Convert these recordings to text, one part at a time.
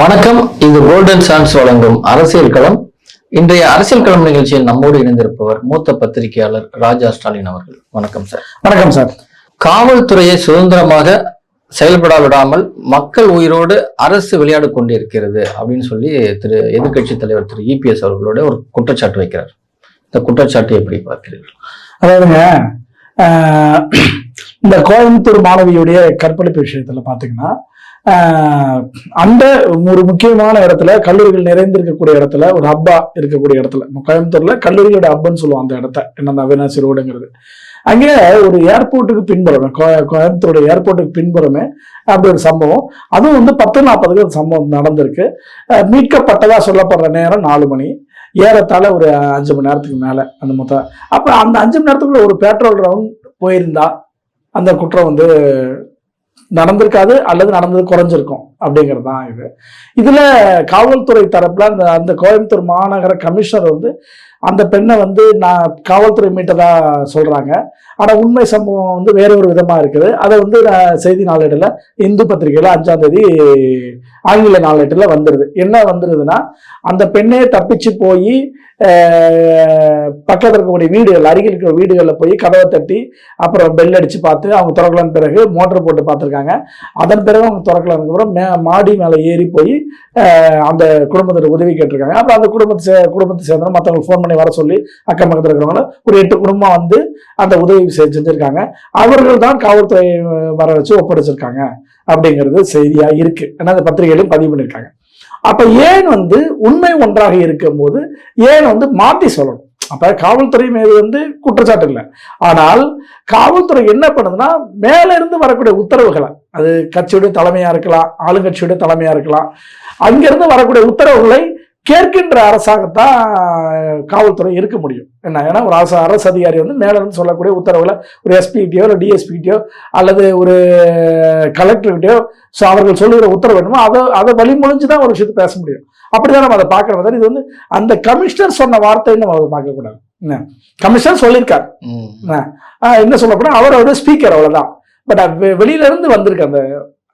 வணக்கம். இது golden chance வழங்கும் அரசியல் களம். இன்றைய அரசியல் களம் நிகழ்ச்சியில் நம்மோடு இணைந்திருப்பவர் மூத்த பத்திரிகையாளர் ராஜா ஸ்டாலின் அவர்கள். வணக்கம் சார். வணக்கம் சார். காவல்துறையை சுதந்திரமாக செயல்பட விடாமல் மக்கள் உயிரோடு அரசு விளையாடு கொண்டிருக்கிறது அப்படின்னு சொல்லி திரு எதிர்க்கட்சி தலைவர் திரு இபிஎஸ் அவர்களோட ஒரு குற்றச்சாட்டு வைக்கிறார். இந்த குற்றச்சாட்டு எப்படி பார்க்கிறீர்கள்? அதாவதுங்க இந்த கோயம்புத்தூர் மாணவியுடைய கற்பழிப்பு விஷயத்துல பாத்தீங்கன்னா அந்த ஒரு முக்கியமான இடத்துல கல்லூரிகள் நிறைந்திருக்கக்கூடிய இடத்துல ஒரு ஹப்பா இருக்கக்கூடிய இடத்துல கோயம்புத்தூர்ல கல்லூரிகளோட ஹப்னு சொல்லுவோம் அந்த இடத்த என்ன அவினாசி ரோடுங்கிறது. அங்கே ஒரு ஏர்போர்ட்டுக்கு பின்புறமே கோயம்புத்தூரோட ஏர்போர்ட்டுக்கு பின்புறமே அப்படி ஒரு சம்பவம். அதுவும் வந்து பத்து நாற்பதுக்கு அந்த சம்பவம் நடந்திருக்கு. மீட்கப்பட்டதா சொல்லப்படுற நேரம் நாலு மணி. ஏறத்தாழ ஒரு அஞ்சு மணி நேரத்துக்கு மேல அந்த மொத்தம் அப்ப அந்த அஞ்சு மணி நேரத்துக்குள்ள ஒரு பெட்ரோல் ரவுண்ட் போயிருந்தா அந்த குற்றம் வந்து நடந்திருக்காது அல்லது நடந்தது குறைஞ்சிருக்கும் அப்படிங்கிறது தான் இது. இதில் காவல்துறை தரப்பில் அந்த அந்த கோயம்புத்தூர் மாநகர கமிஷனர் வந்து அந்த பெண்ணை வந்து நான் காவல்துறை மீட்டதா சொல்கிறாங்க ஆனால் உண்மை சம்பவம் வந்து வேற ஒரு விதமாக இருக்குது. அதை வந்து நான் செய்தி நாளேடுல இந்து பத்திரிகையில் அஞ்சாம் தேதி ஆங்கில நாளேட்டில் வந்துடுது என்ன வந்துடுதுன்னா அந்த பெண்ணே தப்பிச்சு போய் பக்கத்தில் இருக்கக்கூடிய வீடுகள் அருகில் இருக்கிற வீடுகளில் போய் கதவை தட்டி அப்புறம் பெல் அடித்து பார்த்து அவங்க திறக்கலான்னு பிறகு மோட்டர் போட்டு பார்த்துருக்காங்க. அதன் பிறகு அவங்க திறக்கலான்னு அப்புறம் மே மாடி மேலே ஏறி போய் அந்த குடும்பத்தில் உதவி கேட்டிருக்காங்க. அப்புறம் அந்த குடும்பத்தை சே குடும்பத்தை சேர்ந்த மற்றவங்களுக்கு ஃபோன் பண்ணி வர சொல்லி அக்கம் பக்கத்தில் இருக்கிறவங்கள ஒரு எட்டு குடும்பம் வந்து அந்த உதவி செஞ்சுருக்காங்க. அவர்கள் தான் காவல்துறை வர வச்சு ஒப்படைச்சிருக்காங்க. அப்படிங்கிறது செய்தியாக இருக்குது ஏன்னா அந்த பத்திரிகையிலும் பதிவு பண்ணியிருக்காங்க அப்ப ஏன் வந்து உண்மை ஒன்றாக இருக்கும்போது ஏன் வந்து மாற்றி சொல்லணும்? அப்ப காவல்துறை மீது வந்து குற்றச்சாட்டு இல்லை. ஆனால் காவல்துறை என்ன பண்ணுதுன்னா மேல இருந்து வரக்கூடிய உத்தரவுகளை அது கட்சியுடைய தலைமையா இருக்கலாம் ஆளுங்கட்சியுடைய தலைமையா இருக்கலாம் அங்கிருந்து வரக்கூடிய உத்தரவுகளை கேட்கின்ற அரசாங்கத்தான் காவல்துறை இருக்க முடியும். என்ன ஏன்னா ஒரு அரசு அரசு அதிகாரி வந்து மேல இருந்து சொல்லக்கூடிய உத்தரவுகளை ஒரு எஸ்பிகிட்டயோ இல்லை டிஎஸ்பிகிட்டயோ அல்லது ஒரு கலெக்டர்கிட்டயோ ஸோ அவர்கள் சொல்லுகிற உத்தரவு வேணுமோ அதை அதை வழிமொழிஞ்சு தான் ஒரு விஷயத்தை பேச முடியும். அப்படிதான் நம்ம அதை பார்க்கணும் தவிர இது வந்து அந்த கமிஷனர் சொன்ன வார்த்தைன்னு நம்ம அதை பார்க்கக்கூடாது. என்ன கமிஷனர் சொல்லியிருக்கார். என்ன சொல்ல போனா அவர் ஒரு ஸ்பீக்கர் அவ்வளவுதான். பட் வெளியில இருந்து வந்திருக்கு அந்த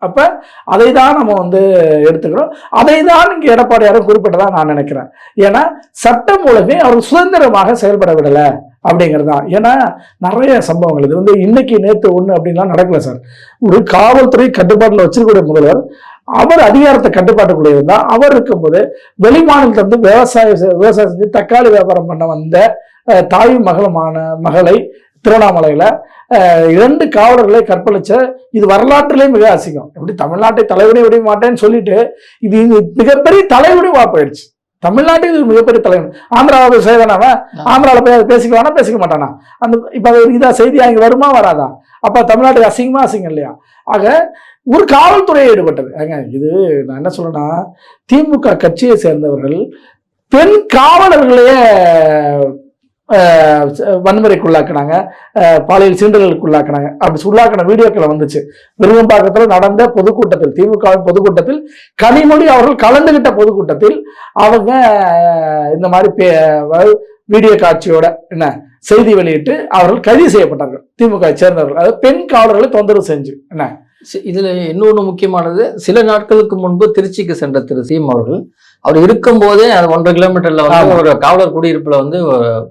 அப்போ அதை தான் நம்ம வந்து எடுத்துக்கிறோம். அதை தான் இங்கே எடப்பாடியாரும் குறிப்பிட்டதாக நான் நினைக்கிறேன். ஏன்னா சட்டம் மூலமே அவர் சுதந்திரமாக செயல்பட விடலை அப்படிங்கிறது தான் ஏன்னா நிறைய சம்பவங்கள். இது வந்து இன்னைக்கு நேற்று ஒன்று அப்படின்லாம் நடக்கல சார். ஒரு காவல்துறை கட்டுப்பாட்டில் வச்சிருக்கக்கூடிய முதல்வர் அவர் அதிகாரத்தை கட்டுப்பாட்டுக்குள்ளே இருந்தால் அவர் இருக்கும்போது வெளிமாநிலத்துல விவசாய விவசாயம் செ- விவசாயம் செஞ்சு தக்காளி வியாபாரம் பண்ண வந்த தாய் தாயும் மகளுமான மகளை திருவண்ணாமலையில இரண்டு காவலர்களை கற்பழிச்ச இது வரலாற்றிலே மிக அசிங்கம். எப்படி தமிழ்நாட்டை தலைவனே விட மாட்டேன்னு சொல்லிட்டு இது மிகப்பெரிய தலைவனிவா போயிடுச்சு. தமிழ்நாட்டுக்கு இது மிகப்பெரிய தலைவன். ஆந்திராவை செய்தானவன் ஆந்திராவில் போய் அதை பேசிக்குவானா பேசிக்க மாட்டானா? அந்த இப்போ அது ஒரு இதா செய்தியா இங்கே வருமா வராதா? அப்போ தமிழ்நாட்டுக்கு அசிங்கமா அசிங்கம் இல்லையா? ஆக ஒரு காவல்துறையை ஈடுபட்டது. ஏங்க இது நான் என்ன சொல்றேன்னா திமுக கட்சியை சேர்ந்தவர்கள் பெண் காவலர்களையே வன்முறைக்குள்ளாக்குனாங்க. பாலியல் பாலியல் சீண்டல்களுக்குள்ளாக்குனாங்க. அப்படி உள்ளாக்கின வீடியோக்களை வந்துச்சு. விருகம்பாக்கத்தில் நடந்த பொதுக்கூட்டத்தில் திமுகவின் பொதுக்கூட்டத்தில் கனிமொழி அவர்கள் கலந்துகிட்ட பொதுக்கூட்டத்தில் அவங்க இந்த மாதிரி பே- வீடியோ காட்சியோட என்ன செய்தி வெளியிட்டு அவர்கள் கைது செய்யப்பட்டார்கள். திமுக சேர்ந்தவர்கள். அதாவது பெண் காவலர்களை தொந்தரவு செஞ்சு என்ன இதுல இன்னொன்னு முக்கியமானது சில நாட்களுக்கு முன்பு திருச்சிக்கு சென்ற திரு சீம் அவர்கள் அவர் இருக்கும் போதே அது ஒன்றரை கிலோமீட்டர்ல வந்து. ஒரு காவலர் குடியிருப்புல வந்து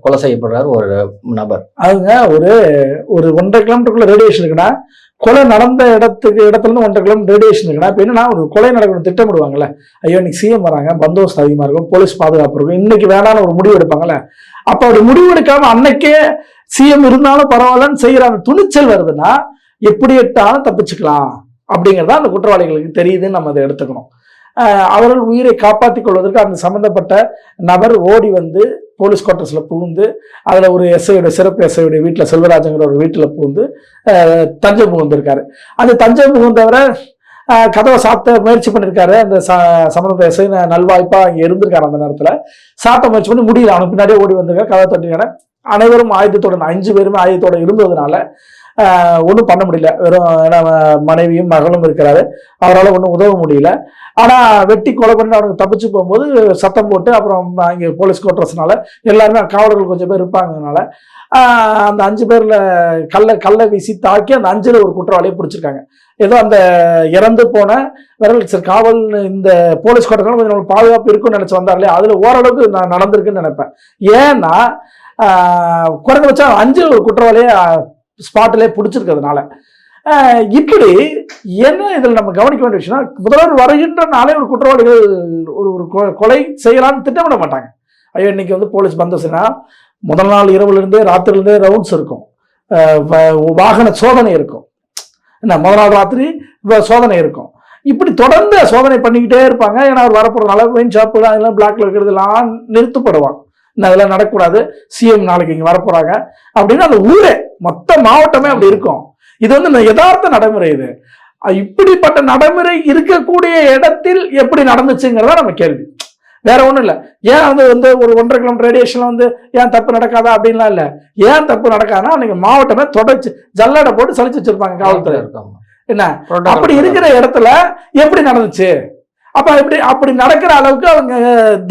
கொலை செய்யப்படுறார் ஒரு நபர். அவங்க ஒரு ஒரு ஒன்றரை கிலோமீட்டருக்குள்ள ரேடியேஷன் இருக்குன்னா கொலை நடந்த இடத்துக்கு இடத்துல இருந்து ஒன்றரை கிலோமீட்டர் ரேடியேஷன் இருக்குன்னா இப்போ என்னன்னா ஒரு கொலை நடக்கணும் திட்டமிடுவாங்கல்ல. ஐயோ இன்னைக்கு சிஎம் வராங்க பந்தோபஸ்து அதிகமா இருக்கும் போலீஸ் பாதுகாப்பு இருக்கும் இன்னைக்கு வேணாம்னு ஒரு முடிவு எடுப்பாங்கல்ல. அப்ப அப்படி முடிவு எடுக்காம அன்னைக்கே சிஎம் இருந்தாலும் பரவாயில்லன்னு செய்யற அந்த துணிச்சல் வருதுன்னா எப்படி எட்டாலும் தப்பிச்சுக்கலாம் அப்படிங்கிறதா அந்த குற்றவாளிகளுக்கு தெரியுதுன்னு நம்ம அதை எடுத்துக்கணும். அவர்கள் உயிரை காப்பாற்றிக் கொள்வதற்கு அந்த சம்மந்தப்பட்ட நபர் ஓடி வந்து போலீஸ் குவார்ட்டர்ஸ்ல புகுந்து அதில் ஒரு எஸ்ஐயோட சிறப்பு எஸ்ஐயோட வீட்டில் செல்வராஜங்கிற ஒரு வீட்டில் புகுந்து தஞ்சை புகுந்திருக்காரு. அந்த தஞ்சை புகுந்தவரை ஆஹ் கதவை சாத்த முயற்சி பண்ணியிருக்காரு அந்த ச- சம்பந்தப்பட்ட எஸ்ஐ நல்வாய்ப்பா அங்கே இருந்திருக்காரு அந்த நேரத்தில். சாத்த முயற்சி பண்ணி முடியல. அவனுக்கு பின்னாடியே ஓடி வந்திருக்காரு. கதவை தட்டிருக்காரு அனைவரும் ஆயுதத்துடன் அஞ்சு பேருமே ஆயுதத்தோட இருந்ததுனால ஒன்றும் பண்ண முடியல. வெறும் ஏன்னா மனைவியும் மகளும் இருக்கிறாரு. அவரால் ஒன்றும் உதவ முடியல. ஆனால் வெட்டி கொலை பண்ணி அவனுக்கு தப்பிச்சு போகும்போது சத்தம் போட்டு அப்புறம் இங்கே போலீஸ் கோட்ரஸ்னால எல்லாருமே காவலர்கள் கொஞ்சம் பேர் இருப்பாங்கனால அந்த அஞ்சு பேரில் கல்லை கல்லை வீசி தாக்கி அந்த அஞ்சில் ஒரு குற்றவாளியை பிடிச்சிருக்காங்க. ஏதோ அந்த இறந்து போன விரல் சார் காவல் இந்த போலீஸ் கோட்டத்தில் கொஞ்சம் நம்மளுக்கு பாதுகாப்பு இருக்கும்னு வந்தார் வந்தார்களே அதில் ஓரளவுக்கு நான் நடந்திருக்குன்னு நினைப்பேன். ஏன்னா ஆஹ், அஞ்சில் அஞ்சு குற்றவாளியை ஸ்பாட்டிலே பிடிச்சிருக்கிறதுனால. இப்படி என்ன இதில் நம்ம கவனிக்க வேண்டிய விஷயம் முதல்வர் வருகின்ற நாளே ஒரு குற்றவாளிகள் ஒரு ஒரு கொ- கொலை செய்யலாம்னு திட்டமிட மாட்டாங்க. ஐயோ இன்னைக்கு வந்து போலீஸ் வந்துச்சுன்னா முதல் நாள் இரவுலேருந்தே ராத்திரிலேருந்தே ரவுண்ட்ஸ் இருக்கும். வ- வாகன சோதனை இருக்கும். என்ன முதல் நாள் ராத்திரி வ- சோதனை இருக்கும். இப்படி தொடர்ந்து சோதனை பண்ணிக்கிட்டே இருப்பாங்க. ஏன்னா அவர் வரப்போகிறனால ஒயின் ஷாப்பு அதெல்லாம் பிளாக்ல இருக்கிறதுலாம் நிறுத்தப்படுவாங்க. அதெல்லாம் நடக்கக்கூடாது. சிஎம் நாளைக்கு இங்கே வரப்போறாங்க. அப்படின்னு அந்த ஊரே மொத்த மாவட்டமே அப்படி இருக்கும். இது வந்து யதார்த்த நடைமுறை இது. இப்படிப்பட்ட நடைமுறை இருக்கக்கூடிய இடத்தில் எப்படி நடந்துச்சுங்கிறதா நம்ம கேள்வி. வேற ஒண்ணும் இல்ல. ஏன் அது வந்து ஒரு ஒன்றரை கிலோமீட்டர் ரேடியேஷன்ல வந்து ஏன் தப்பு நடக்காதா அப்படின்லாம் இல்ல. ஏன் தப்பு நடக்காதுன்னா அன்னைக்கு மாவட்டமே தொடச்சு ஜல்லடை போட்டு சலிச்சு வச்சிருப்பாங்க காவல்துறை இருக்காங்க. என்ன? அப்படி இருக்கிற இடத்துல எப்படி நடந்துச்சு? அப்ப இப்படி அப்படி நடக்கிற அளவுக்கு அவங்க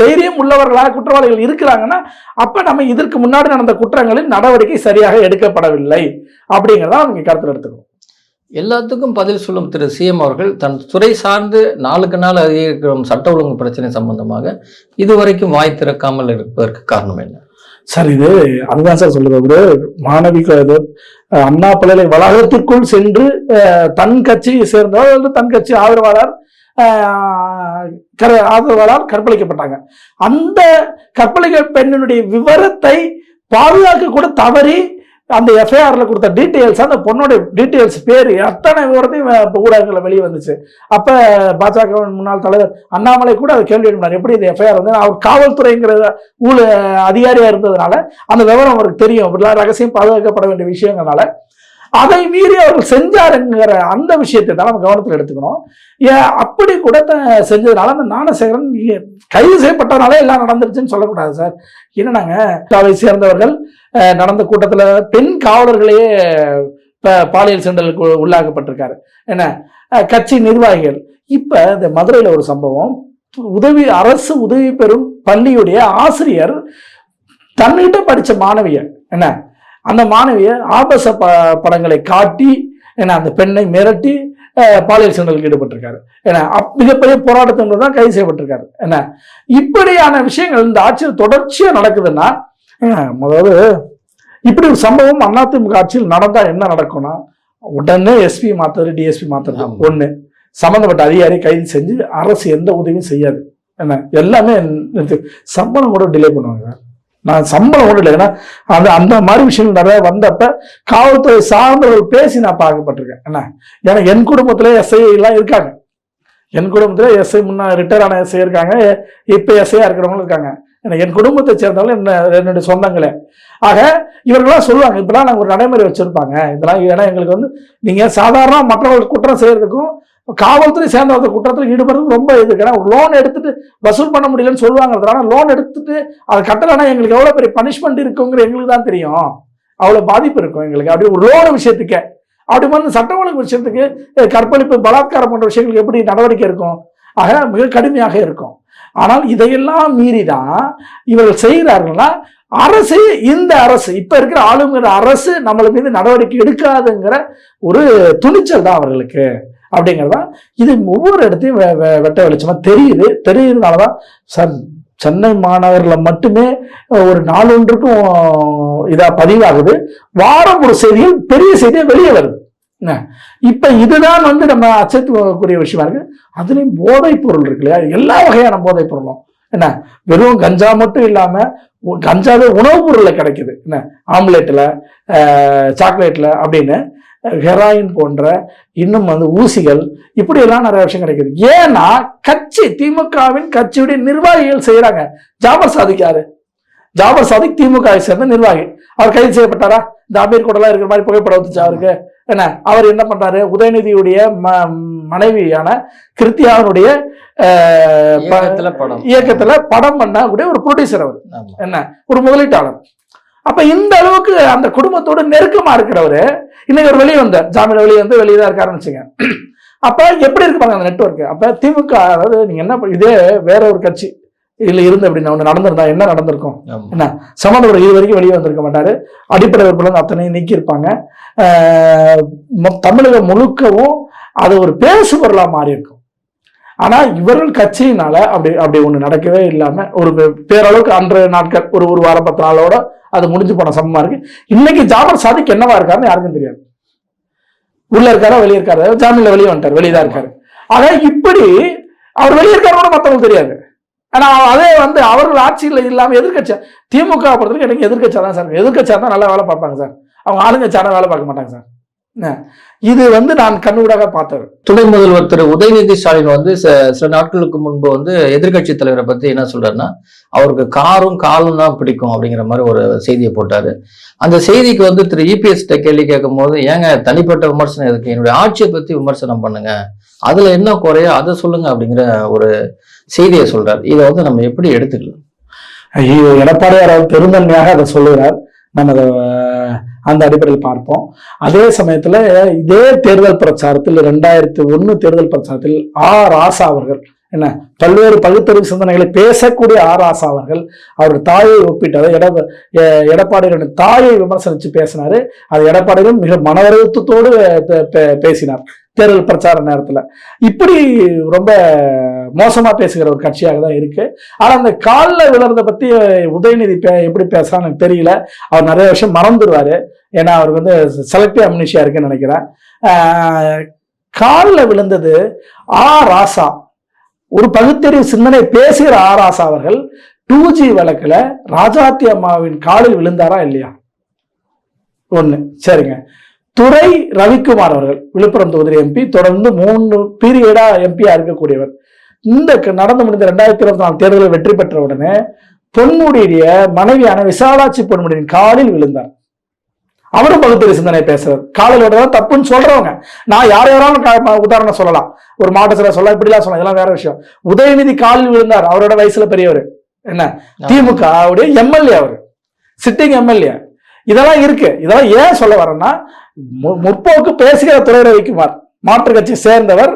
தைரியம் உள்ளவர்களாக குற்றவாளிகள் இருக்கிறாங்கன்னா அப்ப நம்ம இதற்கு முன்னாடி நடந்த குற்றங்களில் நடவடிக்கை சரியாக எடுக்கப்படவில்லை. அப்படிங்கிறத அவங்க கருத்தில் எடுத்துக்கணும். எல்லாத்துக்கும் பதில் சொல்லும் திரு சிஎம் அவர்கள் தன் துறை சார்ந்து நாளுக்கு நாள் அதிகரிக்கும் சட்ட ஒழுங்கு பிரச்சனை சம்பந்தமாக இதுவரைக்கும் வாய் திறக்காமல் இருப்பதற்கு காரணம் என்ன? சார் இது அதுதான் சார் சொல்லுது ஒரு மாணவி அண்ணா பல்கலை வளாகத்திற்குள் சென்று தன் கட்சியை சேர்ந்தவர் தன் கட்சி ஆதரவாளர் கர- ஆதரவாளர் கற்பழிக்கப்பட்டாங்க. அந்த கற்பழிக்க பெண்ணினுடைய விவரத்தை பாதுகாக்க கூட தவறி அந்த எஃப்ஐஆரில் கொடுத்த டீட்டெயில்ஸ் அந்த பொண்ணோட டீட்டெயில்ஸ் பேர் அத்தனை விவரத்தையும் ஊடகங்களில் வெளியே வந்துச்சு. அப்போ பாஜக முன்னாள் தலைவர் அண்ணாமலை கூட அதை கேள்வி எழுப்பினார். எப்படி இந்த எஃப்ஐஆர் வந்து அவர் காவல்துறைங்கிற ஊழ அதிகாரியாக இருந்ததுனால அந்த விவரம் அவருக்கு தெரியும். அப்படிலாம் ரகசியம் பாதுகாக்கப்பட வேண்டிய விஷயங்கள்னால அதை மீறி அவர்கள் செஞ்சாருங்கிற அந்த விஷயத்தை தான் நம்ம கவனத்தில் எடுத்துக்கணும். ஏன் அப்படி கூட த- செஞ்சதுனால அந்த ஞானசேகரன் கைது செய்யப்பட்டதுனால எல்லாம் நடந்துருச்சுன்னு சொல்லக்கூடாது சார். என்னன்னாங்க தாவை சேர்ந்தவர்கள் நடந்த கூட்டத்தில் பெண் காவலர்களையே பாலியல் சென்றலுக்கு உள்ளாக்கப்பட்டிருக்காரு. என்ன? கட்சி நிர்வாகிகள். இப்போ இந்த மதுரையில் ஒரு சம்பவம். உதவி அரசு உதவி பெறும் பள்ளியுடைய ஆசிரியர் தன்னிட்ட படித்த மாணவியர் என்ன? அந்த மாணவிய ஆபாச ப படங்களை காட்டி என்ன அந்த பெண்ணை மிரட்டி பாலியல் சீண்டலுக்கு ஈடுபட்டிருக்காரு. என்ன அப்- மிகப்பெரிய போராட்டத்தின் தான் கைது செய்யப்பட்டிருக்காரு. என்ன? இப்படியான விஷயங்கள் இந்த ஆட்சியில் தொடர்ச்சியா நடக்குதுன்னா முதல்ல இப்படி ஒரு சம்பவம் அதிமுக ஆட்சியில் நடந்தா என்ன நடக்கும்னா உடனே எஸ்பி மாத்துறது டிஎஸ்பி மாத்துறது ஆமா. ஒண்ணு சம்பந்தப்பட்ட அதிகாரி கைது செஞ்சு அரசு எந்த உதவியும் செய்யாது. என்ன? எல்லாமே சம்பளம் கூட டிலே பண்ணுவாங்க. நான் சம்பளம் ஒன்றும் இல்லை ஏன்னா அந்த அந்த மாதிரி விஷயங்கள் நிறைய வந்தப்ப காவல்துறை சார்ந்தவர்கள் பேசி நான் பார்க்கப்பட்டிருக்கேன். என்ன? ஏன்னா என் குடும்பத்தில் எஸ்ஐ எல்லாம் இருக்காங்க. என் குடும்பத்தில் எஸ்ஐ முன்னா ரிட்டையர் ஆன எஸ்ஐ இருக்காங்க. இப்போ எஸ்ஐயா இருக்கிறவங்களும் இருக்காங்க. ஏன்னா என் குடும்பத்தை சேர்ந்தவங்களும் என்ன என்னுடைய சொந்தங்களே. ஆக இவர்கள்லாம் சொல்லுவாங்க இப்பெல்லாம் நாங்கள் ஒரு நடைமுறை வச்சுருப்பாங்க. இதெல்லாம் ஏன்னா எங்களுக்கு வந்து நீங்கள் சாதாரண மற்றவர்கள் குற்றம் செய்கிறதுக்கும் காவல்துறை சேர்ந்தவங்க குற்றத்தில் ஈடுபடுறதுக்கு ரொம்ப இது. ஏன்னா லோன் எடுத்துட்டு வசூல் பண்ண முடியலன்னு சொல்லுவாங்கிறதுனால லோன் எடுத்துட்டு அதை கட்டலைன்னா எங்களுக்கு எவ்வளோ பெரிய பனிஷ்மெண்ட் இருக்குங்கிற எங்களுக்கு தான் தெரியும். அவ்வளோ பாதிப்பு இருக்கும் எங்களுக்கு. அப்படி ஒரு லோன் விஷயத்துக்கே. அப்படி மாதிரி சட்டம் ஒழுங்கு விஷயத்துக்கு கற்பழிப்பு பலாத்காரம் போன்ற விஷயங்களுக்கு எப்படி நடவடிக்கை இருக்கும்? ஆக மிக கடுமையாக இருக்கும். ஆனால் இதையெல்லாம் மீறி தான் இவர்கள் செய்கிறார்கள்னா அரசு இந்த அரசு இப்போ இருக்கிற ஆளுங்கிற அரசு நம்மள மீது நடவடிக்கை எடுக்காதுங்கிற ஒரு துணிச்சல் தான் அவர்களுக்கு. அப்படிங்கிறதான் இது ஒவ்வொரு இடத்தையும் வெ- வெ- வெட்ட வெளிச்சமாக தெரியுது. தெரியுறதுனால தான் சார் சென்னை மாநகரில் மட்டுமே ஒரு நாளொன்றுக்கும் இதாக பதிவாகுது. வாரம் ஒரு செய்தியில் பெரிய செய்தியாக வெளியே வருது. என்ன? இதுதான் வந்து நம்ம அச்சத்துக்குரிய விஷயமா இருக்கு. அதுலேயும் போதைப் பொருள் இருக்கு இல்லையா? எல்லா வகையான போதைப் பொருளும். என்ன? வெறும் கஞ்சா மட்டும் இல்லாமல் கஞ்சாவே உணவுப் பொருளில் கிடைக்குது. என்ன? ஆம்லேட்டில் சாக்லேட்டில் அப்படின்னு ஹெராயின் போன்ற இன்னும் வந்து ஊசிகள் இப்படி எல்லாம் நிறைய விஷயம் கிடைக்குது. ஏன்னா கட்சி திமுகவின் கட்சியுடைய நிர்வாகிகள் செய்யறாங்க ஜாபர் சாதிக் யாரு? ஜாபர் சாதிக் திமுக சேர்ந்த நிர்வாகி. அவர் கைது செய்யப்பட்டாரா? இந்த அமீர் கூடலாம் இருக்கிற மாதிரி புகைப்படம் வந்துச்சு அவருக்கு? என்ன அவர் என்ன பண்றாரு? உதயநிதியுடைய ம- மனைவியான கிருத்தியாவினுடைய இயக்கத்துல படம். பண்ணக்கூடிய ஒரு ப்ரொடியூசர் அவர். என்ன ஒரு முதலீட்டாளர். அப்ப இந்த அளவுக்கு அந்த குடும்பத்தோட நெருக்கமா இருக்கிறவரு இன்னைக்கு ஒரு வெளியே வந்தார். ஜாமீன் வெளியே வந்து வெளியே தான் இருக்காருன்னு வச்சுங்க அப்ப எப்படி இருக்கு பாருங்க அந்த நெட்வொர்க் அப்ப திமுக அதாவது நீங்க என்ன இதே வேற ஒரு கட்சி. இல்லை இருந்து அப்படின்னா ஒன்று நடந்திருந்தா என்ன நடந்திருக்கும். என்ன? சம்மந்தப்பட்ட இது வரைக்கும் வெளியே வந்திருக்க மாட்டாரு. அடிப்படை விற்பனை அத்தனையும் நீக்கியிருப்பாங்க. தமிழகம் முழுக்கவும் அது ஒரு பேசு பொருளா மாறி இருக்கும் ஆனா இவர்கள் கட்சியினால அப்படி அப்படி ஒண்ணு நடக்கவே இல்லாம ஒரு பேரளவுக்கு அன்றைய நாட்கள் ஒரு ஒரு வாரம் பத்து நாளோட அது முடிஞ்சு போன சமமாக இருக்கு. இன்னைக்கு ஜாபர் சாதிக்கு என்னவா இருக்காருன்னு யாருக்கும் தெரியாது. உள்ள இருக்காரா வெளியே இருக்காரு? ஜாமீன்ல வெளியே வந்துட்டார் வெளியே தான் இருக்காரு. ஆக இப்படி அவர் வெளியே இருக்காரோட மற்றவங்களுக்கு தெரியாது. ஆனால் அதே வந்து அவர்கள் ஆட்சியில் இல்லாமல் எதிர்க்கட்சி திமுக பொறுத்தவரைக்கும் எனக்கு எதிர்கட்சியாக தான் சார். எதிர்கட்சியாக தான் நல்லா வேலை பார்ப்பாங்க சார். அவங்க ஆளுங்கட்சியான வேலை பார்க்க மாட்டாங்க சார். இது வந்து நான் கண்ணூடாக பார்த்தவர் துணை முதல்வர் திரு உதயநிதி ஸ்டாலின் வந்து சில நாட்களுக்கு முன்பு வந்து எதிர்க்கட்சி தலைவரை பத்தி என்ன சொல்றாருன்னா அவருக்கு காரும் காலும் தான் பிடிக்கும் அப்படிங்கிற மாதிரி ஒரு செய்தியை போட்டாரு. அந்த செய்திக்கு வந்து திரு இபிஎஸ் கேள்வி கேட்கும் போது ஏங்க தனிப்பட்ட விமர்சனம் எதுக்கு? என்னுடைய ஆட்சியை பத்தி விமர்சனம் பண்ணுங்க. அதுல என்ன குறையோ அதை சொல்லுங்க அப்படிங்கிற ஒரு செய்தியை சொல்றாரு. இதை வந்து நம்ம எப்படி எடுத்துக்கலாம்? ஐயோ எடப்பாடியார் பெருந்தன்மையாக அதை சொல்லுகிறார். நம்ம அதை அந்த அடிப்படையில் பார்ப்போம். அதே சமயத்துல இதே தேர்தல் பிரச்சாரத்தில் ரெண்டாயிரத்தி ஒண்ணு தேர்தல் பிரச்சாரத்தில் ஆ. ராசா அவர்கள் என்ன? பல்வேறு பகுத்தறிவு சிந்தனைகளை பேசக்கூடிய ஆ அவர்கள் அவர் தாயை ஒப்பிட்டாரு. எட எ- தாயை விமர்சனித்து பேசினார். அது எடப்பாடியிலும் மிக மனவருத்தத்தோடு பே- பே- பேசினார் தேர்தல் பிரச்சார நேரத்தில். இப்படி ரொம்ப மோசமாக பேசுகிற ஒரு கட்சியாக தான் இருக்கு. ஆனால் அந்த காலில் விழுந்ததை பற்றி உதயநிதி பே எப்படி பேசுகிறான்னு எனக்கு தெரியல. அவர் நிறைய விஷயம் மறந்துடுவார். ஏன்னா அவருக்கு வந்து செலக்டிவ் அம்னிஷியா இருக்குன்னு நினைக்கிறேன். காலில் விழுந்தது ஆ ராசா. ஒரு பகுத்தறிவு சிந்தனை பேசுகிற ஆராசா அவர்கள் டூ ஜி வழக்கில் ராஜாத்தி அம்மாவின் காலில் விழுந்தாரா இல்லையா? ஒன்று சரிங்க. துறை ரவிக்குமார் அவர்கள் விழுப்புரம் தொகுதி எம்பி தொடர்ந்து மூணு பீரியடா எம்பியா இருக்கக்கூடியவர். இந்த நடந்து முடிந்த ரெண்டாயிரத்தி இருபத்தி நாலு தேர்தலில் வெற்றி பெற்ற உடனே பொன்முடியுடைய மனைவியான விசாலாட்சி பொன்முடியின் காலில் விழுந்தார். அவரும் பகுத்தறிவு சிந்தனை பேசுறாரு. காலில் விடுறதா தப்புன்னு சொல்றவங்க. நான் யார் யாராலும் உதாரணம் சொல்லலாம். ஒரு மாவட்ட சில சொல்ல இப்படிலாம் சொல்லலாம். இதெல்லாம் வேற விஷயம். உதயநிதி காலில் விழுந்தார். அவரோட வயசுல பெரியவர். என்ன? திமுக உடைய எம்எல்ஏ அவர். சிட்டிங் எம்எல்ஏ இதெல்லாம் இருக்கு. இதெல்லாம் ஏன் சொல்ல வரேன்னா முற்போக்கு பேசுகிற துறை ரவிக்குமார் மாற்று கட்சி சேர்ந்தவர்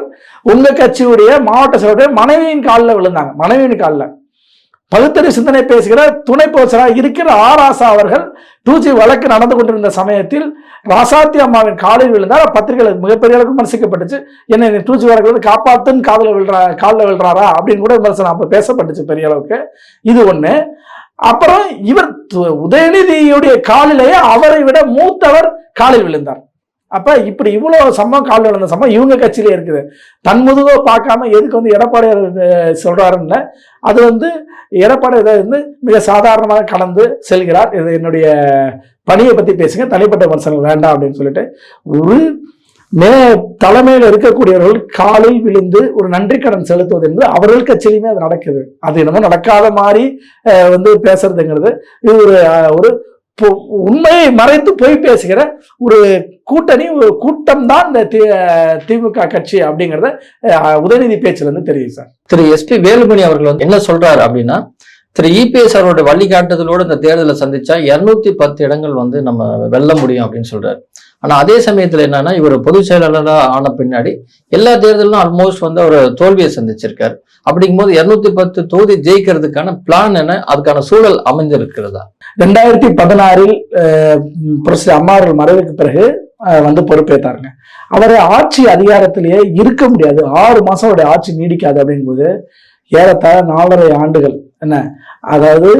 உங்க கட்சியுடைய மாவட்ட செயலருடைய மனைவியின் காலில் விழுந்தாங்க. மனைவியின் காலில். பகுத்தறி சிந்தனை பேசுகிற துணை போசராக இருக்கிற ஆர் ராசா அவர்கள் டூ ஜி வழக்கு நடந்து கொண்டிருந்த சமயத்தில் ராசாத்தி அம்மாவின் காலில் விழுந்தார். பத்திரிகைகள் மிகப்பெரிய அளவுக்கு விமர்சிக்கப்பட்டுச்சு என்ன டூ ஜி வழக்கு வந்து காப்பாத்துன்னு காதில் விழுறா காலில் விழுறாரா அப்படின்னு கூட விமர்சனம் அப்போ பேசப்பட்டுச்சு பெரிய அளவுக்கு. இது ஒன்று அப்புறம் இவர் து- உதயநிதியுடைய காலிலேயே அவரை விட மூத்தவர் காலில் விழுந்தார். அப்போ இப்படி இவ்வளோ சம்பவம் காலில் விழுந்த சம்பவம் இவங்க கட்சியிலே இருக்குது. தன் முதுகோ பார்க்காம எதுக்கு வந்து எடப்பாடியார் சொல்கிறாருன்னு அது வந்து எடப்பாடி இதை வந்து மிக சாதாரணமாக கடந்து செல்கிறார். இது என்னுடைய பணியை பற்றி பேசுங்க. தனிப்பட்ட விமர்சனம் வேண்டாம் அப்படின்னு சொல்லிட்டு. ஒரு மே தலைமையில் இருக்கக்கூடியவர்கள் காலில் விழுந்து ஒரு நன்றி கடன் செலுத்துவது என்பது அவர்கள் கட்சியிலுமே அது நடக்குது. அது என்னமோ நடக்காத மாதிரி வந்து பேசுறதுங்கிறது. இது ஒரு ஒரு உண்மையை மறைத்து பொய் பேசுகிற ஒரு கூட்டணி ஒரு கூட்டம் தான் இந்த தி- திமுக கட்சி அப்படிங்கிறத உதயநிதி பேச்சுல இருந்து சார். திரு எஸ்பி வேலுமணி அவர்கள் வந்து என்ன சொல்றாரு அப்படின்னா திரு இபிஎஸ் அவரோட வழிகாட்டுதலோடு இந்த தேர்தலை சந்திச்சா இருநூத்தி பத்து இடங்கள் வந்து நம்ம வெல்ல முடியும் அப்படின்னு சொல்றாரு. ஆனால் அதே சமயத்தில் என்னன்னா இவர் பொதுச் செயலாளராக ஆன பின்னாடி எல்லா தேர்தலும் ஆல்மோஸ்ட் வந்து அவர் தோல்வியை சந்திச்சிருக்கார். அப்படிங்கும்போது இருநூத்தி பத்து தொகுதி ஜெயிக்கிறதுக்கான பிளான் என்ன? அதுக்கான சூழல் அமைஞ்சிருக்கிறதா? ரெண்டாயிரத்தி பதினாறில் புரட்சி அம்மாவர்கள் மறைவுக்கு பிறகு வந்து பொறுப்பேற்றாருங்க அவர் ஆட்சி அதிகாரத்திலேயே இருக்க முடியாது. ஆறு மாதம் அவருடைய ஆட்சி நீடிக்காது அப்படிங்கும்போது ஏறத்தாழ நாலரை ஆண்டுகள் என்ன? அதாவது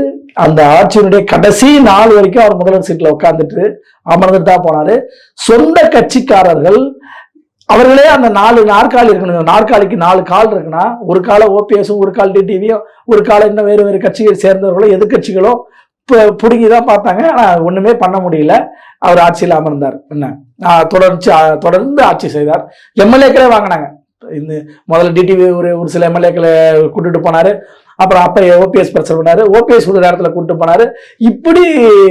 அந்த ஆட்சியினுடைய கடைசி நாள் வரைக்கும் அவர் முதல்வர் சீட்டில் உட்காந்துட்டு அமர்ந்துட்டு தான் போனாரு. சொந்த கட்சிக்காரர்கள் அவர்களே அந்த நாலு நாற்காலி இருக்கணும். நாற்காலிக்கு நாலு கால் இருக்குன்னா ஒரு கால ஓபிஎஸும் ஒரு கால் டிடிவியும் ஒரு கால இன்னும் வேறு வேறு கட்சியை சேர்ந்தவர்களும் எதிர்கட்சிகளும் பிடுங்கி தான் பார்த்தாங்க. ஆனால் ஒன்றுமே பண்ண முடியல. அவர் ஆட்சியில் அமர்ந்தார். என்ன? தொடர்ச்சி தொடர்ந்து ஆட்சி செய்தார். எம்எல்ஏக்களே வாங்கினாங்க. இந்த முதல்ல டிடிவி ஒரு ஒரு சில எம்எல்ஏக்களை கூட்டுட்டு போனார். அப்புறம் அப்போ ஓபிஎஸ் பிரச்சனை பண்ணார். ஓபிஎஸ் ஒரு நேரத்தில் கூட்டு போனாரு. இப்படி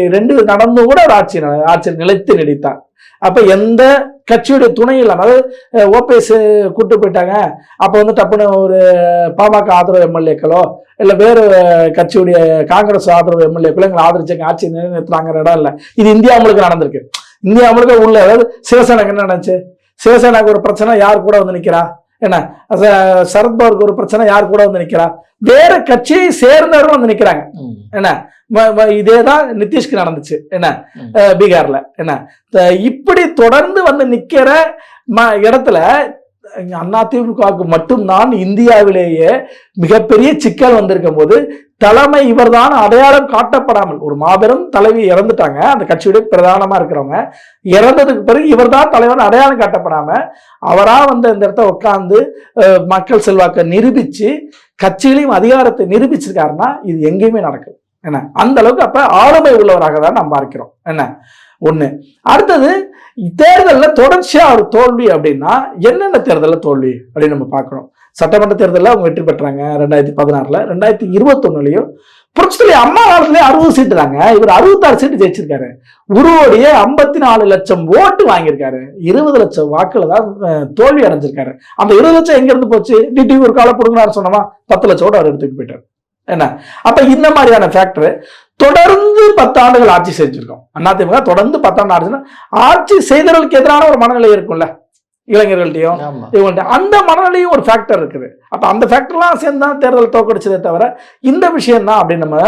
ரெண்டு நடந்து கூட ஒரு ஆட்சி நட- ஆட்சியில் நிலைத்து நடித்தார் அப்போ எந்த கட்சியுடைய துணை இல்லாம அதாவது ஓபிஎஸ் கூட்டு போயிட்டாங்க. அப்போ வந்து டப்புன்னு ஒரு பாமக ஆதரவு எம்எல்ஏக்களோ இல்லை வேறு கட்சியுடைய காங்கிரஸ் ஆதரவு எம்எல்ஏக்களோ எங்களை ஆதரிச்சாங்க ஆட்சி நிலைநிறுத்துறாங்கிற இடம் இல்லை. இது இந்தியா முழுக்க நடந்திருக்கு. இந்தியா முழுக்க உள்ள அதாவது சிவசேனாக்கு என்ன நடந்துச்சு? சிவசேனாக்கு ஒரு பிரச்சனை யார் கூட வந்து நிற்கிறா என்ன? சரத்பவாருக்கு ஒரு பிரச்சனை யார் கூட வந்து நிக்கிறா? வேற கட்சியை சேர்ந்தவர்கள் வந்து நிக்கிறாங்க. என்ன? ம- இதேதான் நிதிஷ்க்கு நடந்துச்சு. என்ன? பீகார்ல. என்ன? இப்படி தொடர்ந்து வந்து நிக்கிற ம- இடத்துல அதிமுகவுக்கு மட்டும்தான் இந்தியாவிலேயே மிகப்பெரிய சிக்கல் வந்திருக்கும் போது தலைமை இவர்தான் அடையாளம் காட்டப்படாமல் ஒரு மாபெரும் தலைவி இறந்துட்டாங்க. அந்த கட்சியுடைய பிரதானமா இருக்கிறவங்க. இறந்ததுக்கு பிறகு இவர்தான் தலைவர் அடையாளம் காட்டப்படாம அவரா வந்து இந்த இடத்த உட்கார்ந்து மக்கள் செல்வாக்கை நிரூபிச்சு கட்சியிலையும் அதிகாரத்தை நிரூபிச்சிருக்காருன்னா இது எங்கேயுமே நடக்கும் என்ன? அந்த அளவுக்கு அப்ப ஆளுமை உள்ளவராக தான் நம்ம பார்க்கிறோம் என்ன? ஒண்ணு. அடுத்தது தேர்தலில் தொடர்ச்சியா ஒரு தோல்வி அப்படின்னா என்னென்ன தேர்தலில் தோல்வி அப்படின்னு நம்ம பார்க்கணும் சட்டமன்ற தேர்தலில் அவங்க வெற்றி பெற்றாங்க ரெண்டாயிரத்தி பதினாறுல. ரெண்டாயிரத்தி இருபத்தொன்னுலையும் புரட்சித்தலை அம்மா காலத்திலே அறுபது சீட்டு தாங்க. இவர் அறுபத்தாறு சீட்டு ஜெயிச்சிருக்காரு. உருவோடைய ஐம்பத்தி நாலு லட்சம் ஓட்டு வாங்கியிருக்காரு. இருபது லட்சம் வாக்குல தான் தோல்வி அடைஞ்சிருக்காரு. அந்த இருபது லட்சம் எங்க இருந்து போச்சு டிடி ஒரு கால கொடுங்கன்னு சொன்னோமா? பத்து லட்சம் அவர் எடுத்துட்டு போயிட்டார். என்ன? அப்ப இந்த மாதிரியான ஃபேக்டர் தொடர்ந்து பத்தாண்டுகள் ஆட்சி செஞ்சிருக்கோம். அதிமுக தொடர்ந்து பத்தாண்டு ஆட்சினா ஆட்சி செய்தவர்களுக்கு எதிரான ஒரு மனநிலை இருக்கும்ல. இளைஞர்கள்ட்டையும் இவங்கள்ட்ட அந்த மனநிலையும் ஒரு ஃபேக்டர் இருக்குது. அப்ப அந்த ஃபேக்டர்லாம் சேர்ந்து தான் தேர்தல் தோக்கடிச்சதே தவிர இந்த விஷயம் தான் அப்படின்னு நம்ம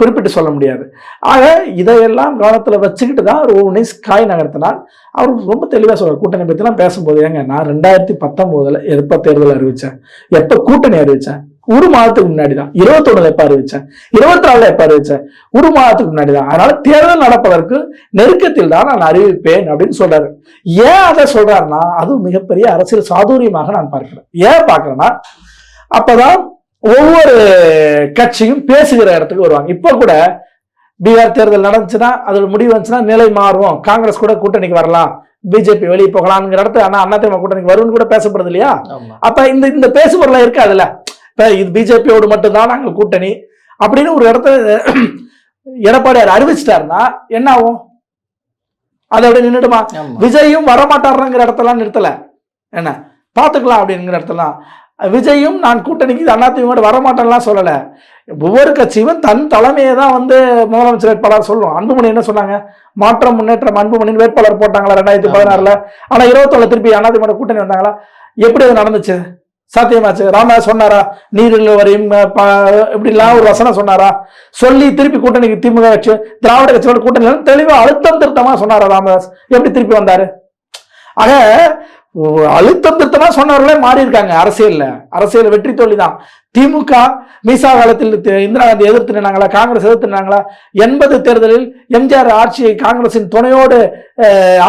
குறிப்பிட்டு சொல்ல முடியாது. ஆக இதையெல்லாம் கவனத்துல வச்சுக்கிட்டு தான் ஒரு ஒவ்வொன்றையும் காய் நகர்த்தினார் அவர் ரொம்ப தெளிவா சொல்றார். கூட்டணி பத்திலாம் பேசும்போது ஏங்க நான் ரெண்டாயிரத்தி பத்தொன்பதுல எப்ப தேர்தல் அறிவிச்சேன்? எப்ப கூட்டணி அறிவிச்சேன்? ஒரு மாதத்துக்கு முன்னாடி தான் இருபத்தொன்னுல எப்ப அறிவிச்சேன்? இருபத்தி நாலுல எப்ப அறிவிச்சேன்? ஒரு மாதத்துக்கு முன்னாடி தான் அதனால தேர்தல் நடப்பதற்கு நெருக்கத்தில் தான் நான் அறிவிப்பேன் அப்படின்னு சொல்றாரு. ஏன் அதை சொல்றாருன்னா அது மிகப்பெரிய அரசியல் சாதுரியமாக நான் பார்க்கிறேன். ஏன் பார்க்கிறேன்னா அப்பதான் ஒவ்வொரு கட்சியும் பேசுகிற இடத்துக்கு வருவாங்க. இப்ப கூட பீகார் தேர்தல் நடந்துச்சுன்னா அதோட முடிவு வந்துச்சுன்னா நிலை மாறும். காங்கிரஸ் கூட கூட்டணிக்கு வரலாம். பிஜேபி வெளியே போகலாம்ங்கிற இடத்துல ஆனா அதிமுக கூட்டணிக்கு வரும்னு கூட பேசப்படுது இல்லையா? அப்ப இந்த இந்த பேசுபொருளாக இருக்காதுல்ல? இப்ப இது பிஜேபியோடு மட்டும்தான் நாங்கள் கூட்டணி அப்படின்னு ஒரு இடத்துல எடப்பாடியார் அறிவிச்சிட்டாருன்னா என்ன ஆகும்? அதோட நின்றுடுமா ஆமா. விஜயும் வரமாட்டாருங்கிற இடத்தெல்லாம் நிறுத்தல. என்ன? பார்த்துக்கலாம் அப்படிங்கிற இடத்தெல்லாம். விஜயும் நான் கூட்டணிக்கு அதிமுக வரமாட்டேன்லாம் சொல்லல. ஒவ்வொரு கட்சியும் தன் தலைமையை தான் வந்து முதலமைச்சர் வேட்பாளர் சொல்லும். அன்புமணி என்ன சொன்னாங்க? மாற்றம் முன்னேற்றம் அன்புமணின்னு வேட்பாளர் போட்டாங்களா ரெண்டாயிரத்தி பதினாறுல? ஆனா இருபத்தொன்னு திருப்பி அதிமுக கூட்டணி வந்தாங்களா? எப்படி அது நடந்துச்சு? சாத்தியமாச்சு. ராமதாஸ் சொன்னாரா? நீரில் வரையும் இப்படிலாம் ஒரு வசனம் சொன்னாரா? சொல்லி திருப்பி கூட்டணிக்கு திமுக கட்சி திராவிட கட்சியோட கூட்டணி தெளிவாக அழுத்தம் திருத்தமாக சொன்னாரா ராமதாஸ்? எப்படி திருப்பி வந்தாரு? ஆக அழுத்தம் திருத்தமா சொன்னவர்களே மாறி இருக்காங்க அரசியல்ல. அரசியல் வெற்றி தோல்வி தான் திமுக மீசா காலத்தில் இந்திரா காந்தி எதிர்த்து நின்னாங்களா? காங்கிரஸ் எதிர்த்து நின்னாங்களா? எண்பது தேர்தலில் எம்ஜிஆர் ஆட்சியை காங்கிரசின் துணையோடு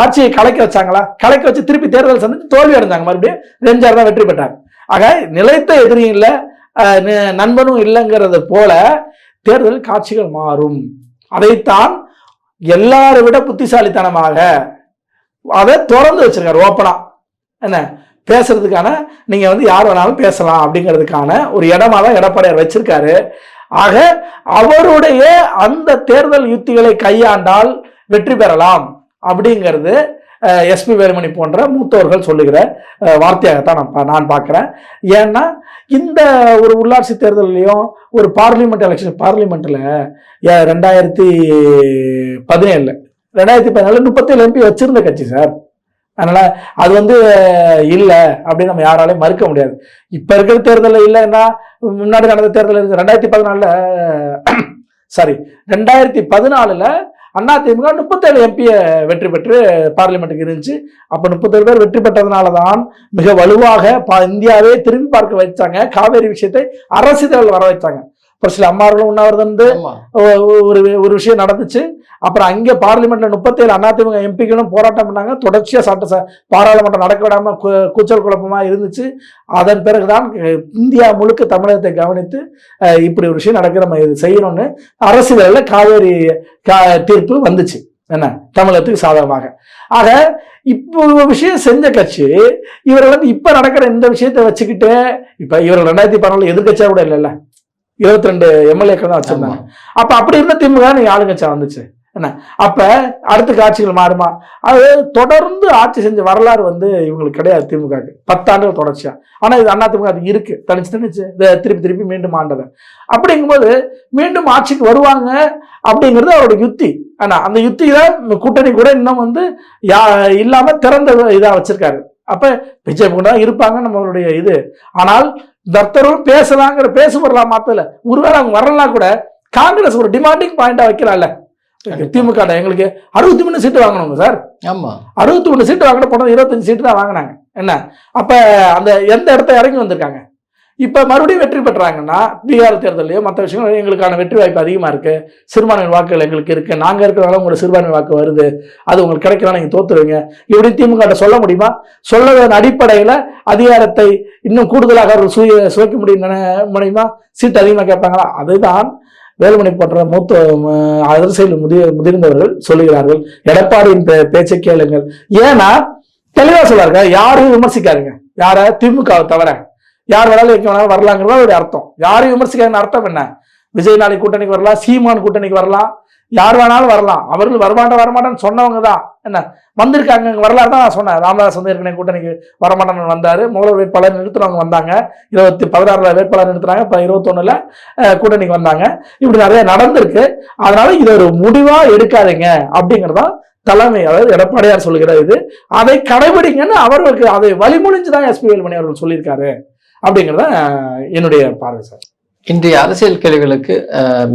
ஆட்சியை கலைக்க வச்சாங்களா? கலைக்க வச்சு திருப்பி தேர்தல் சந்தித்து தோல்வி அடைஞ்சாங்க. மறுபடியும் எம்ஜிஆர் தான் வெற்றி பெற்றார். ஆக நிலைத்த எதிரியும் இல்லை நண்பனும் இல்லைங்கிறது போல தேர்தல் காட்சிகள் மாறும். அதைத்தான் எல்லாரை விட புத்திசாலித்தனமாக அதை திறந்து வச்சிருக்காரு ஓப்பனா என்ன? பேசுறதுக்கான நீங்கள் வந்து யார் வேணாலும் பேசலாம் அப்படிங்கிறதுக்கான ஒரு இடமா தான் எடப்பாடியார் வச்சிருக்காரு. ஆக அவருடைய அந்த தேர்தல் யுத்திகளை கையாண்டால் வெற்றி பெறலாம் அப்படிங்கிறது எஸ்பி வேலுமணி போன்ற மூத்தவர்கள் சொல்லுகிற வார்த்தையாகத்தான் நான் பா- நான் பார்க்குறேன். ஏன்னா இந்த ஒரு உள்ளாட்சி தேர்தல்லையும் ஒரு பார்லிமெண்ட் எலெக்ஷன் பார்லிமெண்ட்டில் ரெண்டாயிரத்தி பதினேழில் ரெண்டாயிரத்தி பதினேழு முப்பத்தேழு எம்பி வச்சிருந்த கட்சி சார். அதனால் அது வந்து இல்லை அப்படின்னு நம்ம யாராலையும் மறுக்க முடியாது. இப்போ இருக்கிற தேர்தலில் இல்லைன்னா முன்னாடி நடந்த தேர்தல் இருந்து ரெண்டாயிரத்தி பதினாலில் சாரி ரெண்டாயிரத்தி பதினாலில் அதிமுக முப்பத்தேழு எம்பியை வெற்றி பெற்று பார்லிமெண்ட்டுக்கு இருந்துச்சு. அப்ப முப்பத்தேழு பேர் வெற்றி பெற்றதுனால தான் மிக வலுவாக பா- இந்தியாவே திரும்பி பார்க்க வச்சாங்க. காவேரி விஷயத்தை அரசிதழ் வர வச்சாங்க. ஒரு சில அம்மார்களும் உண்ணாவிரதம் ஒரு ஒரு விஷயம் நடந்துச்சு. அப்புறம் அங்கே பார்லிமெண்ட்ல முப்பத்தேழு அதிமுக எம்பிக்களும் போராட்டம் பண்ணாங்க. தொடர்ச்சியா சட்ட பாராளுமன்றம் நடக்க விடாம கு- கூச்சல் குழப்பமா இருந்துச்சு. அதன் பிறகுதான் இந்தியா முழுக்க தமிழகத்தை கவனித்து இப்படி ஒரு விஷயம் நடக்கிற இது செய்யணும்னு அரசியல்ல காவேரி கா- தீர்ப்பு வந்துச்சு. என்ன? தமிழகத்துக்கு சாதகமாக. ஆக இப்போ விஷயம் செஞ்ச கட்சி இவர்கள் வந்து இப்ப நடக்கிற இந்த விஷயத்தை வச்சுக்கிட்டு இப்ப இவர்கள் ரெண்டாயிரத்தி பதினாலு எதிர்கட்சியா கூட இல்லைல்ல. இருபத்தி ரெண்டு எம்எல்ஏக்கள் தான் வச்சிருந்தாங்க. அப்ப அப்படி இருந்த திமுக நீங்க ஆளுங்கட்சியா வந்துச்சு. என்ன? அப்போ அடுத்த காட்சிகள் மாறுமா? அது தொடர்ந்து ஆட்சி செஞ்ச வரலாறு வந்து இவங்களுக்கு கிடையாது திமுகவுக்கு. பத்தாண்டுகள் தொடர்ச்சியா. ஆனால் இது அண்ணா திமுக அது இருக்குது தனிச்சு தனிச்சு இதை திருப்பி திருப்பி மீண்டும் ஆண்டதை அப்படிங்கும்போது மீண்டும் ஆட்சிக்கு வருவாங்க அப்படிங்கிறது அவரோட யுத்தி. ஆனால் அந்த யுத்தியில் கூட்டணி கூட இன்னும் வந்து யா இல்லாமல் திறந்த இதாக வச்சுருக்காரு. அப்போ விஜய் கூட இருப்பாங்க நம்மளுடைய இது. ஆனால் தர்த்தரும் பேசலாங்கிற பேச வரலாம் மாத்தல. ஒருவேளை அவங்க வரலாம் கூட காங்கிரஸ் ஒரு டிமாண்டிங் பாயிண்டா வைக்கலாம்ல திமுக எங்களுக்கு அறுபத்தி மூணு சீட்டு வாங்கணுங்க சார். ஆமா. அறுபத்தி மூணு சீட்டு வாங்கின போனது இருபத்தஞ்சு சீட்டு தான் வாங்கினாங்க. என்ன? அப்ப அந்த எந்த இடத்த இறங்கி வந்திருக்காங்க? இப்ப மறுபடியும் வெற்றி பெற்றாங்கன்னா பீகார் தேர்தலையோ மற்ற விஷயங்கள் எங்களுக்கான வெற்றி வாய்ப்பு அதிகமா இருக்கு. சிறுபான்மை வாக்குகள் எங்களுக்கு இருக்கு. நாங்க இருக்கிறனால உங்களுக்கு சிறுபான்மை வாக்கு வருது. அது உங்களுக்கு கிடைக்கலாம் நீங்க தோத்துருவீங்க. இப்படி திமுக சொல்ல முடியுமா? சொல்லதன் அடிப்படையில அதிகாரத்தை இன்னும் கூடுதலாக அவர்கள் சுய சுவைக்க முடியும் முடியுமா? சீட்டு அதிகமாக கேட்பாங்களா? அதுதான் வேலுமணி போன்ற மூத்த அரசியல் முதிய முதிர்ந்தவர்கள் சொல்லுகிறார்கள் எடப்பாடியின் பே- பேச்சை கேளுங்கள். ஏன்னா தெளிவா சொல்லாருங்க யாரையும் விமர்சிக்காருங்க யார? திமுகவை தவிர. யார் வேணாலும் எங்க வேணாலும் வரலாங்கிறது ஒரு அர்த்தம். யாரையும் விமர்சிக்காருன்னு அர்த்தம் என்ன? விஜய் நாளை கூட்டணிக்கு வரலாம் சீமான் கூட்டணிக்கு வரலாம். யார் வேணாலும் வரலாம். அவர்கள் வரமாட்டேன் வரமாட்டேன்னு சொன்னவங்க தான் என்ன? வந்திருக்காங்க வரலாறு தான் நான் சொன்னேன். ராமதாஸ் வந்து ஏற்கனவே கூட்டணிக்கு வரமாட்டேன்னு வந்தாரு. முதல்வர் வேட்பாளர் நிறுத்துறவங்க வந்தாங்க. இருபத்தி பதினாறுல வேட்பாளர் நிறுத்துறாங்க இப்போ இருபத்தொன்னுல கூட்டணிக்கு வந்தாங்க. இப்படி நிறைய நடந்திருக்கு. அதனால இதை ஒரு முடிவா எடுக்காதீங்க அப்படிங்கறதா தலைமை அதாவது எடப்பாடியார் சொல்லுகிற இது. அதை கடைபிடிங்கன்னு அவர்களுக்கு அதை வழிமொழிஞ்சு தான் எஸ்பி வேலுமணி அவர்கள் சொல்லியிருக்காரு அப்படிங்கிறத என்னுடைய பார்வை சார். இன்றைய அரசியல் கேள்விகளுக்கு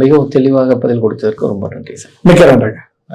மிகவும் தெளிவாக பதில் கொடுத்ததற்கு ரொம்ப நன்றி சார். மிக்க நன்றிங்க.